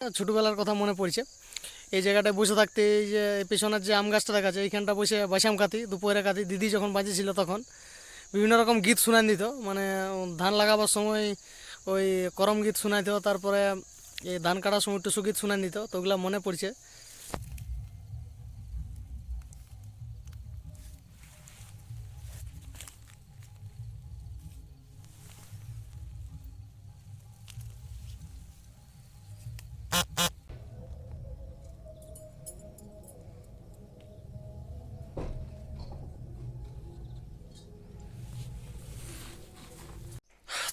ছোটোবেলার কথা মনে পড়ছে। এই জায়গাটায় বসে থাকতে, এই যে পেছনের যে আম গাছটা দেখা যায়, এইখানটা বসে বাসাম কাতি দুপুরে কাতি দিদি যখন বাজেছিল তখন, বিভিন্ন রকম গীত শোনান দিত। মানে ধান লাগাবার সময় ওই করম গীত শোনাইত, তারপরে এই ধান কাটার সময় টুসু গীত শোনান দিত, তো ওগুলো মনে পড়ছে।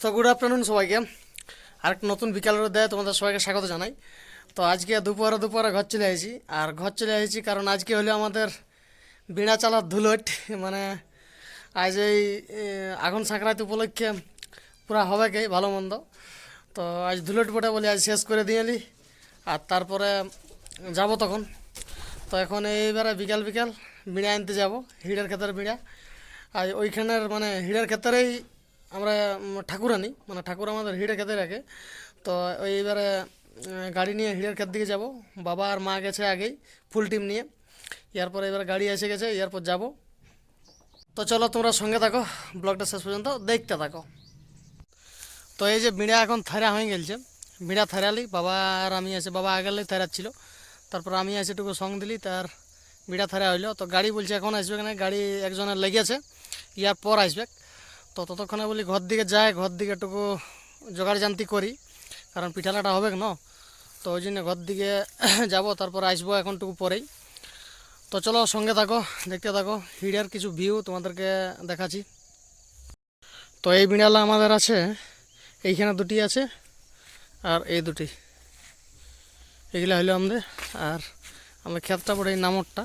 তো গুড আফটারনুন সবাইকে। আরেকটা নতুন বিকালের দেয় তোমাদের সবাইকে স্বাগত জানাই। তো আজকে দুপুরে দুপুরে ঘর চলে এসেছি আর ঘর চলে এসেছি কারণ আজকে হলো আমাদের বিনা চালার ধুলট। মানে আজ এই আগুন সংক্রান্তি উপলক্ষে পুরা হবে কে, ভালো মন্দ। তো আজ ধুলট পটে বলে আজ শেষ করে দিয়ে এলি। আর তারপরে যাব তখন। তো এখন এইবারে বিকাল বিকাল বিড়া আনতে যাব, হিড়ের ক্ষেতের বিড়া আর ওইখানের মানে হিড়ের ক্ষেত্রেই আমরা উম, ঠাকুর আনি মানে ঠাকুর আমাদের হিড়ের ক্ষেতে রাখে। তো এইবারে গাড়ি নিয়ে হিড়ের ক্ষেত দিকে যাব। বাবা আর মা গেছে আগেই ফুল টিম নিয়ে। এরপর এবার গাড়ি এসে গেছে এরপর যাব। তো চলো তোমরা সঙ্গে থাকো ব্লগটা শেষ পর্যন্ত দেখতে থাকো। তো এই যে বিড়া এখন থারা হয়ে গেছে বিড়া থারালি বাবা আর আমি আছে বাবা আগেরলাই থারাচ্ছিল। তারপর আমি এসে টুকু সঙ্গ দিলি তার বিড়া থারা হইল। তো গাড়ি বলছে এখন আসবে না গাড়ি একজনের লেগেছে ইয়ার পর আসবে। তো ততক্ষণে বলি ঘর দিকে যায়, ঘর দিকে টুকু জোগাড় জানতি করি, কারণ পিঠালাটা হবে না তো ওই জন্য ঘর দিকে যাব, তারপর আসব এখনটুকু পরেই। তো চলো সঙ্গে থাকো, দেখতে থাকো হিড়ের কিছু ভিউ তোমাদেরকে দেখাচ্ছি। তো এই বিড়ালা আমাদের আছে, এইখানে দুটি আছে, আর এই দুটি। এগুলা হইল আমাদের, আর আমাদের ক্ষেতটা পড়ে এই নামরটা।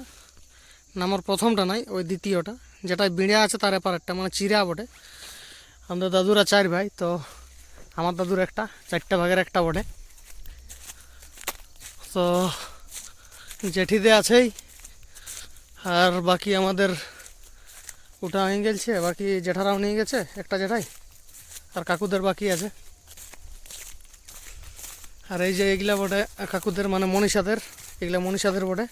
নামর প্রথমটা নাই, ওই দ্বিতীয়টা। যেটা বিড়া আছে তার এপারেরটা মানে চিরা বটে। আমাদের দাদুরা চার ভাই, তো আমার দাদুর একটা, চারটা ভাগের একটা বটে। তো জেঠিদে আছেই, আর বাকি আমাদের ওটা হয়ে গেছে, বাকি জেঠারাও নিয়ে গেছে, একটা জেঠাই, আর কাকুদের বাকি আছে। আর এই যে এগুলা বটে, কাকুদের মানে মনীষাদের, এগুলা মনীষাদের বটে।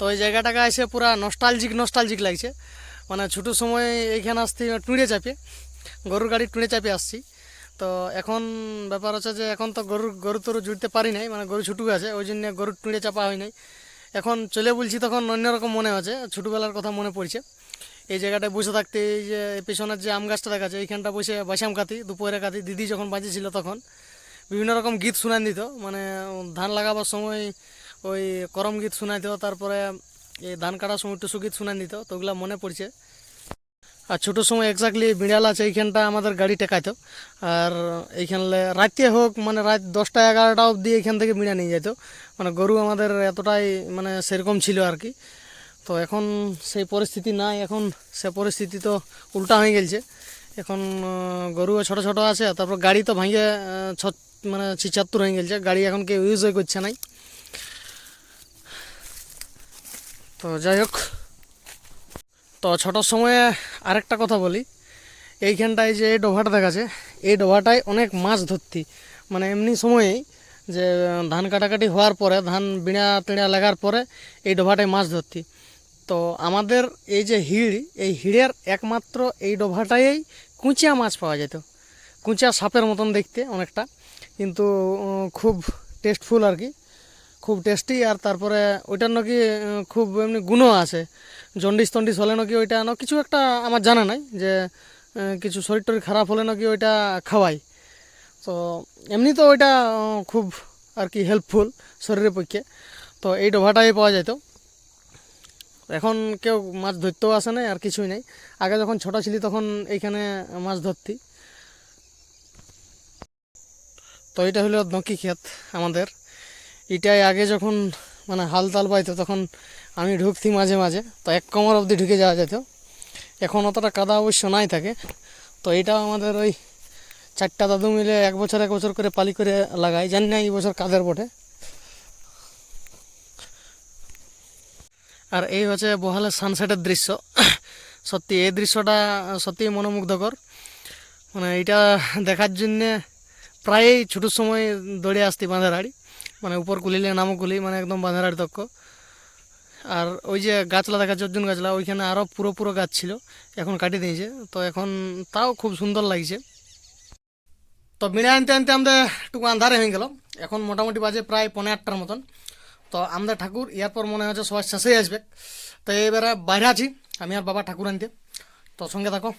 তো ওই জায়গাটাকে এসে পুরা নস্টালজিক নস্টালজিক লাগছে। মানে ছোটো সময় এইখানে আসতে টুঁড়ে চাপে, গরুর গাড়ি টুঁড়ে চাপে আসছি। তো এখন ব্যাপার হচ্ছে যে এখন তো গরুর, গরু তরু জুড়তে পারি নাই মানে গরু ছুটু আছে, ওই জন্য গরুর টুঁড়ে চাপা হয় নাই। এখন চলে বলছি তখন অন্যরকম মনে হচ্ছে ছোটোবেলার কথা মনে পড়ছে। এই জায়গাটায় বসে থাকতে এই যে পেছনের যে আম গাছটা দেখা যায় এইখানটা বসে বাসাম কাতি দুপুরে কাতি দিদি যখন বাঁচে ছিল তখন, বিভিন্ন রকম গীত শোনান দিত মানে ধান লাগাবার সময় ওই করম গীত শোনাইতো তারপরে এই ধান কাটার সময় টুসু গীত শোনান দিত তো ওগুলো মনে পড়ছে। আর ছোটো সময় এক্স্যাক্টলি বিড়াল আছে, এইখানটা আমাদের গাড়ি টেকাইতো আর এইখানে রাতে হোক মানে রাত দশটা এগারোটা অবধি এইখান থেকে বিড়া নিয়ে যেত মানে গরু আমাদের এতটাই মানে সেরকম ছিল আর কি। তো এখন সেই পরিস্থিতি নাই, এখন সে পরিস্থিতি তো উল্টা হয়ে গেছে এখন গরুও ছোট ছোট আছে, তারপর গাড়ি তো ভাঙে ছ মানে ছিচাত্তর হয়ে গেছে গাড়ি এখন কেউ ইউজ করছে নাই। তো যাই হোক, তো ছোটোর সময়ে আরেকটা কথা বলি। এইখানটায় যে ডোভাটা দেখাচ্ছে, এই ডোভাটায় অনেক মাছ ধরতি। মানে এমনি সময়েই যে ধান কাটাকাটি হওয়ার পরে, ধান বিড়া টিড়া লাগার পরে এই ডোভাটায় মাছ ধরতি। তো আমাদের এই যে হিড়, এই হিড়ের একমাত্র এই ডোভাটাই কুঁচিয়া মাছ পাওয়া যেত। কুঁচিয়া সাপের মতন দেখতে অনেকটা, কিন্তু খুব টেস্টফুল আর কি। খুব টেস্টি আর তারপরে ওইটার নাকি খুব এমনি গুণও আছে। জন্ডিস টন্ডিস হলে নাকি ওইটা না, কিছু একটা আমার জানা নাই যে কিছু শরীর টরীর খারাপ হলে নাকি ওইটা খাওয়াই। তো এমনি তো ওইটা খুব আর কি হেল্পফুল শরীরের পক্ষে। তো এই ডোভাটাই পাওয়া যেত এখন কেউ মাছ ধরতেও আসে না আর কিছুই নাই। আগে যখন ছোট ছিলি তখন এইখানে মাছ ধরতি। তো এটা হলো নকি ক্ষেত আমাদের। এটাই আগে যখন মানে হাল তাল পাইতো তখন আমি ঢুকতি মাঝে মাঝে, তো এক কমর অবধি ঢুকে যাওয়া যেত। এখন অতটা কাদা অবশ্য নাই থাকে তো এটাও আমাদের ওই চারটা দাদু মিলে এক বছর এক বছর করে পালি করে লাগাই। জানি না এই বছর কাদের বটে। আর এই হচ্ছে বহালের সানসেটের দৃশ্য। সত্যি, এই দৃশ্যটা সত্যি মনোমুগ্ধকর। মানে এটা দেখার জন্যে প্রায়ই ছোটোর সময় দৌড়ে আসতি বাঁধের হাড়ি মানে উপর কুলিলে নামও কুলি মানে একদম বাঁধের হাড়ি তক্ক আর ওই যে গাছলা দেখা অর্জুন গাছলা, ওইখানে আরও পুরো পুরো গাছ ছিল, এখন কাটিয়ে দিয়েছে। তো এখন তাও খুব সুন্দর লাগছে। তো বিড়া আনতে আনতে আমাদের একটু আন্ধারে হয়ে গেল। এখন মোটামুটি বাজে প্রায় পনেরো আটটার মতন। তো আমাদের ঠাকুর এরপর মনে হচ্ছে সবার শেষেই আসবে। তো এবারে বাইরে আছি, আমি আর বাবা ঠাকুর আনতে। তো সঙ্গে থাকো।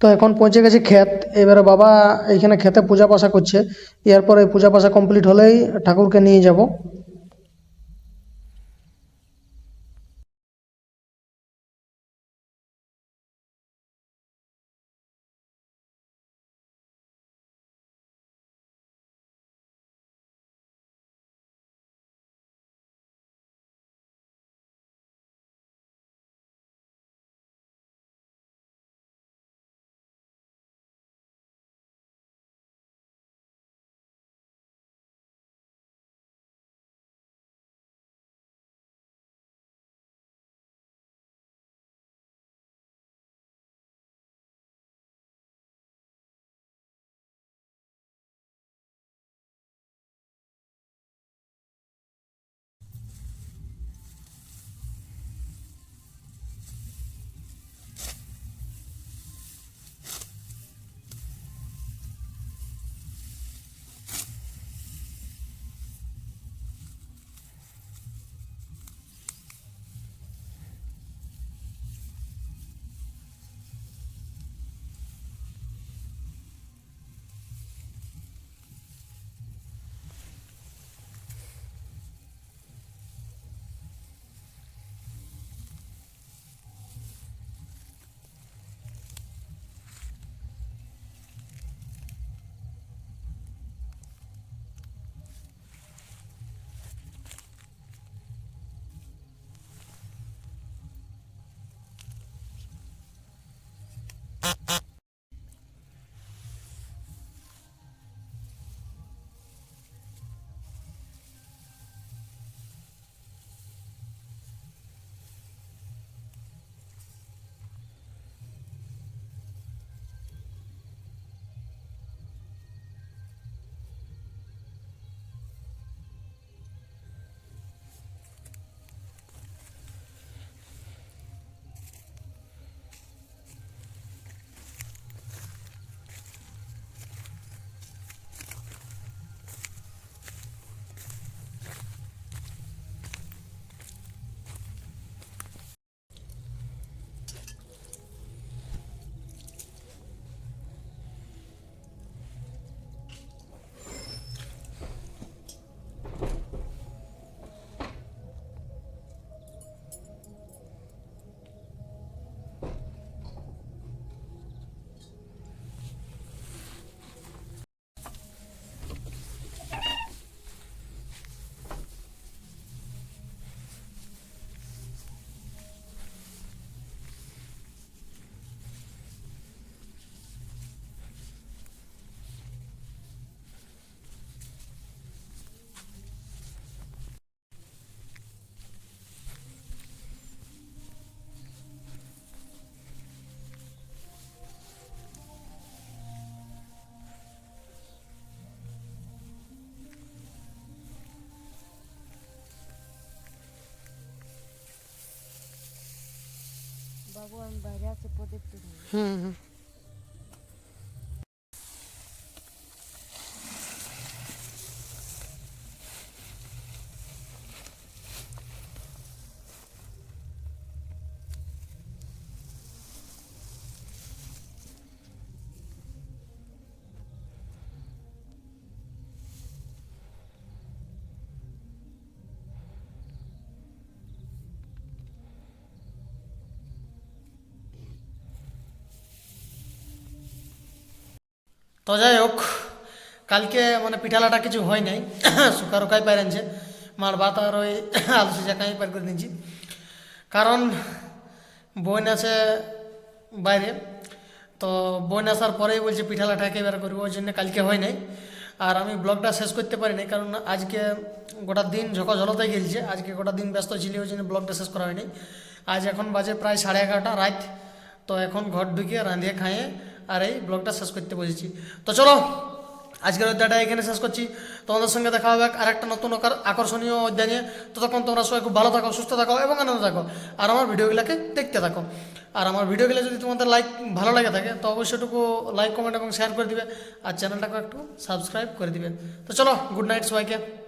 তো এখন পৌঁছে গেছে ক্ষেত। এবারে বাবা এইখানে ক্ষেতে পূজা পাশা করছে। এরপরে পূজা পাশা কমপ্লিট হলেই ঠাকুরকে নিয়ে যাব। বাবু আমি বাইরে আছি প্রদীপ হুম হুম তো যাই হোক কালকে মানে পিঠালাটা কিছু হয় নাই শুকা রোকাই পাইরেছে মার ভাত আর ওই আলু সিজা কাই পার করে দিয়েছি কারণ বোন আছে বাইরে, তো বোন আসার পরেই বলছে পিঠালাটা একেবারে করব, ওই জন্য কালকে হয় নাই। আর আমি ব্লগটা শেষ করতে পারি নাই, কারণ আজকে গোটা দিন ঝোঁকা ঝলতে গেলছে, আজকে গোটা দিন ব্যস্ত ছিল, ওই জন্য ব্লগটা শেষ করা হয়নি। আজ এখন বাজে প্রায় সাড়ে এগারোটা, রাত। তো এখন ঘর ঢুকিয়ে রাঁধিয়ে খাইয়ে আর এই ব্লগটা শেষ করতে বসেছি। তো চলো, আজকের অধ্যায়টা এখানে শেষ করছি। তোমাদের সঙ্গে দেখা হবে আর একটা নতুন আকার- আকর্ষণীয় অধ্যায় নিয়ে। ততক্ষণ তোমরা সবাই খুব ভালো থাকো, সুস্থ থাকো এবং আনন্দ থাকো। আর আমার ভিডিওগুলোকে দেখতে থাকো। আর আমার ভিডিওগুলো যদি তোমাদের লাইক ভালো লাগে থাকে, তো অবশ্যই একটু লাইক কমেন্ট এবং শেয়ার করে দিবে। আর চ্যানেলটাকে একটু সাবস্ক্রাইব করে দিবে। তো চলো গুড নাইট সবাইকে।